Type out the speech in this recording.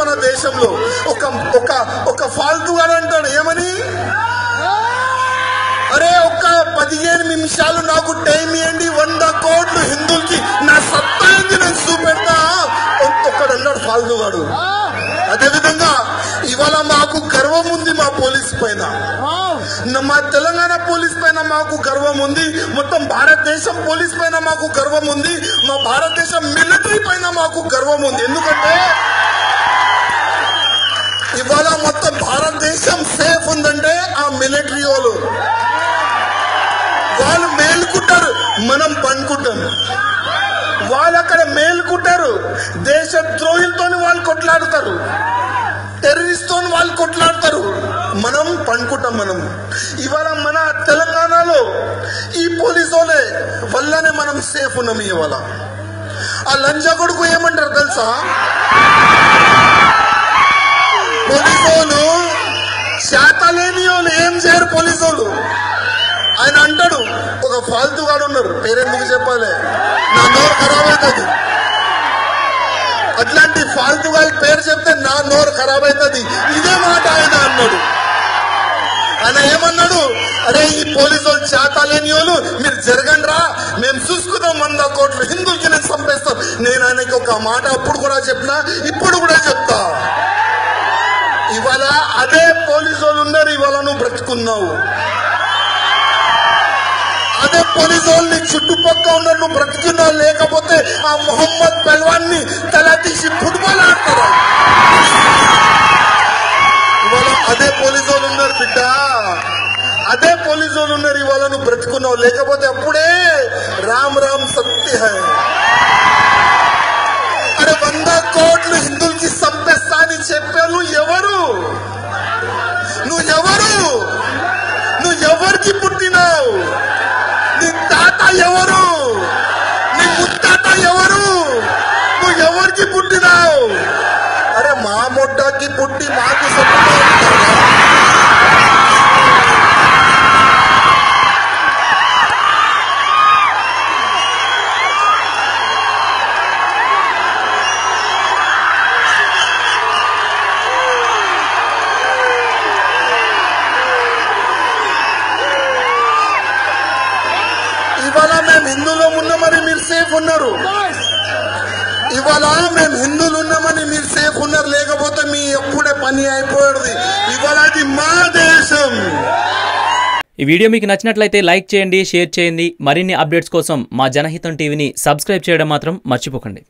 మన దేశంలో ఒక ఒక ఒక ఫాల్తుగాడు అంటాడు. ఏమని? అరే ఒక్క పదిహేను నిమిషాలు నాకు టైం ఇవ్వండి వంద కోట్లు హిందువులకి నా సత్తా ఏంది? నేను చూపెడతా. ఒక్కడు అన్నాడు ఫాల్తుగాడు. అదేవిధంగా ఇవాళ మాకు గర్వం ఉంది మా పోలీస్ పైన. మా తెలంగాణ పోలీస్ పైన మాకు గర్వం ఉంది. మొత్తం భారతదేశం పోలీస్ పైన మాకు గర్వం ఉంది. మా భారతదేశం మిలిటరీ పైన మాకు గర్వం ఉంది. ఎందుకంటే దేశం సేఫ్ ఉందంటే ఆ మిలిటరీ వాళ్ళు. వాళ్ళు మేలుకుంటారు మనం పండుకుంటాం వాళ్ళు అక్కడ మేలుకుంటారు. దేశ ద్రోహితో వాళ్ళు కొట్లాడుతారు. టెర్రరిస్ట్తో వాళ్ళు కొట్లాడతారు. మనం పండుకుంటాం మనం. ఇవాళ మన తెలంగాణలో ఈ పోలీసు వాళ్ళే వల్లనే మనం సేఫ్ ఉన్నాం ఇవాళ. ఆ లంజా కొడుకు ఏమంటారు తెలుసా? చేతలేని లేని వాళ్ళు ఏం చేయరు పోలీసు వాళ్ళు ఆయన అంటాడు ఒక ఫాల్తు గాడు ఉన్నారు పేరెందుకు చెప్పాలి? నా నోరు ఖరాబ్ అవుతుంది. అట్లాంటి ఫాల్తు గాడి పేరు చెప్తే నా నోరు ఖరాబ్ అవుతుంది. ఇదే మాట ఆయన అన్నాడు. ఆయన ఏమన్నాడు? అరే ఈ పోలీసు వాళ్ళు చేతలేని వాళ్ళు మీరు జరగండి రా మేము చూసుకుందాం వంద కోట్లు. హిందువులకి నేను చంపేస్తాం. నేను ఆయనకి ఒక మాట అప్పుడు కూడా చెప్పినా ఇప్పుడు కూడా చెప్తాను పోలీసు వాళ్ళు బ్రతుకున్నావు. అదే పోలీసు వాళ్ళని చుట్టుపక్కల ఉన్నారు నువ్వు బ్రతుకున్నావు లేకపోతే ఆ మొహమ్మద్ పెల్వాన్ని తల తీసి ఫుట్బాల్ ఆడతారు ఇవాళ అదే పోలీసులు వాళ్ళు ఉన్నారు బిడ్డ. అదే పోలీసులు వాళ్ళు ఉన్నారు ఇవాళ నువ్వు బ్రతుకున్నావు. లేకపోతే అప్పుడే రామ్ రామ్ సత్య అరే వంద కోట్లు హిందువులకి సంపేస్తా అని చెప్పాను ఎవరు? నుంచి పుట్టినావు. నీ తాత ఎవరు? నీ ముత్తాత ఎవరు? నువ్వు ఎవరికి పుట్టినావు? అరే మా మొట్టకి పుట్టి మాకు సొంత హిందువులో ఉన్నామని మీరు సేఫ్ ఉన్నారు. ఇవాళ మేము హిందువులు ఉన్నామని మీరు సేఫ్ ఉన్నారు లేకపోతే మీ ఎప్పుడే పని అయిపోయేది. ఇవాళ అది మా దేశం. ఈ వీడియో మీకు నచ్చినట్లయితే లైక్ చేయండి షేర్ చేయండి. మరిన్ని అప్డేట్స్ కోసం మా జనహితం టీవీని సబ్స్క్రైబ్ చేయడం మాత్రం మర్చిపోకండి.